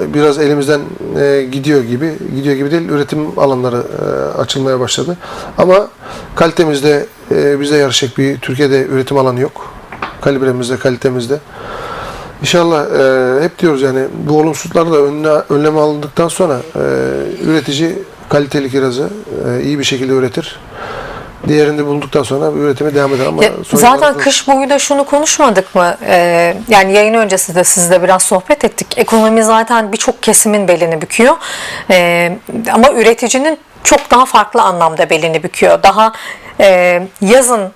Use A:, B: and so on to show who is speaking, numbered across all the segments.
A: biraz elimizden e, gidiyor gibi, gidiyor gibi değil, üretim alanları e, açılmaya başladı. Ama kalitemizde e, bize yarışacak bir Türkiye'de üretim alanı yok. Kalibremizde, kalitemizde. İnşallah e, hep diyoruz yani bu olumsuzluklar da önüne, önleme alındıktan sonra e, üretici kaliteli kirazı e, iyi bir şekilde üretir. Diğerini bulduktan sonra üretime devam eder ama
B: Ya, zaten kış boyu da şunu konuşmadık mı? Ee, yani yayın öncesi de sizle biraz sohbet ettik. Ekonomi zaten birçok kesimin belini büküyor. Ee, ama üreticinin çok daha farklı anlamda belini büküyor. Daha e, yazın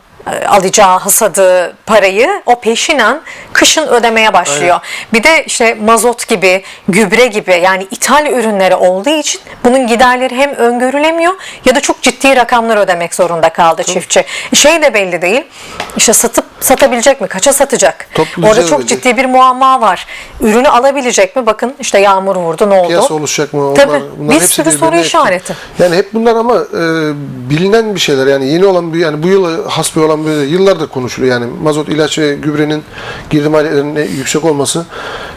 B: alacağı hasadı parayı o peşinen kışın ödemeye başlıyor. Bir de işte mazot gibi, gübre gibi yani ithal ürünleri olduğu için bunun giderleri hem öngörülemiyor ya da çok ciddi rakamlar ödemek zorunda kaldı çiftçi. Şey de belli değil. İşte satıp satabilecek mi? Kaça satacak?
A: Topluca
B: Orada çok
A: ödeyecek.
B: ciddi bir muamma var. Ürünü alabilecek mi? Bakın işte yağmur vurdu ne oldu?
A: piyasa oluşacak mı? Onlar,
B: Tabii.
A: bunlar
B: Bir sürü soru
A: etki.
B: işareti.
A: Yani hep bunlar ama e, bilinen bir şeyler. Yani yeni olan bir yani bu yıl hasbi olan böyle yıllardır konuşuluyor. Yani mazot, ilaç ve gübrenin girdi maliyetlerinin yüksek olması.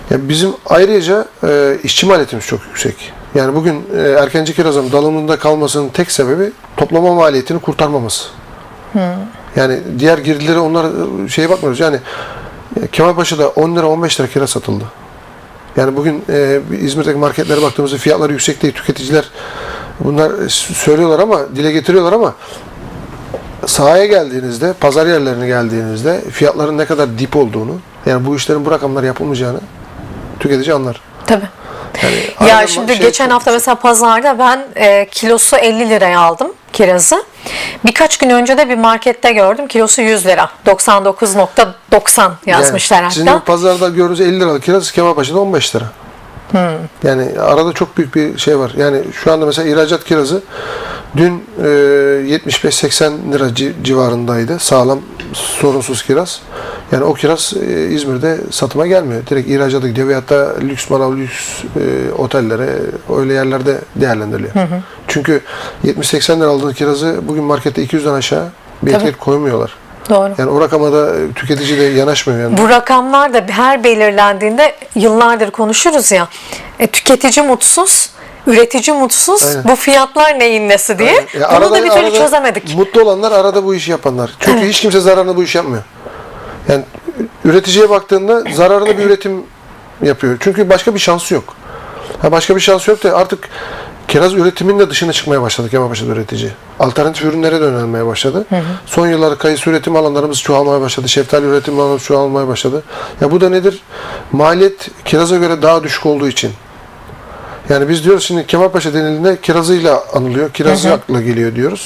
A: Yani bizim ayrıca e, işçi maliyetimiz çok yüksek. Yani bugün e, erkenci kirazın dalımında kalmasının tek sebebi toplama maliyetini kurtarmaması. Yani diğer girdileri onlar e, şeye bakmıyoruz. Yani e, Kemalpaşa'da 10 lira 15 lira kira satıldı. Yani bugün e, İzmir'deki marketlere baktığımızda fiyatları yüksek değil. Tüketiciler bunlar söylüyorlar ama dile getiriyorlar ama sahaya geldiğinizde, pazar yerlerine geldiğinizde fiyatların ne kadar dip olduğunu, yani bu işlerin bu rakamlar yapılmayacağını tüketici anlar.
B: Tabii.
A: Yani
B: Ya şimdi
A: şey
B: geçen
A: çok
B: hafta mesela pazarda ben e, kilosu 50 liraya aldım kirazı. Birkaç gün önce de bir markette gördüm kilosu 100 lira. 99.90 yazmışlar
A: yani, Sizin
B: hatta.
A: pazarda gördüğünüz 50 liralık kiraz Kemalpaşa'da 15 lira.
B: Hmm.
A: Yani arada çok büyük bir şey var. Yani şu anda mesela ihracat kirazı dün e, 75-80 lira ci- civarındaydı. Sağlam, sorunsuz kiraz. Yani o kiraz e, İzmir'de satıma gelmiyor. Direkt ihracata gidiyor veyahut da lüks manav, lüks e, otellere, öyle yerlerde değerlendiriliyor. Çünkü 70-80 lira aldığınız kirazı bugün markette 200'den aşağı bir etiket koymuyorlar.
B: Doğru.
A: Yani o rakama da e, tüketici de yanaşmıyor yani.
B: Bu rakamlar da her belirlendiğinde yıllardır konuşuruz ya. E, tüketici mutsuz, üretici mutsuz.
A: Aynen.
B: Bu fiyatlar neyin nesi diye.
A: Ya
B: Bunu da bir türlü
A: arada
B: çözemedik.
A: Mutlu olanlar arada bu işi yapanlar. Çünkü hiç kimse zararına bu iş yapmıyor. Yani üreticiye baktığında zararına bir üretim yapıyor. Çünkü başka bir şansı yok. Ha başka bir şansı yok da artık kiraz üretiminin de dışına çıkmaya başladık Kemalpaşa'da üretici. Alternatif ürünlere de yönelmeye başladı. Son yıllarda kayısı üretim alanlarımız çoğalmaya başladı. Şeftali üretim alanlarımız çoğalmaya başladı. Ya bu da nedir? Maliyet kiraza göre daha düşük olduğu için. Yani biz diyoruz şimdi Kemalpaşa denildiğinde kirazıyla anılıyor. Kirazı akla geliyor diyoruz.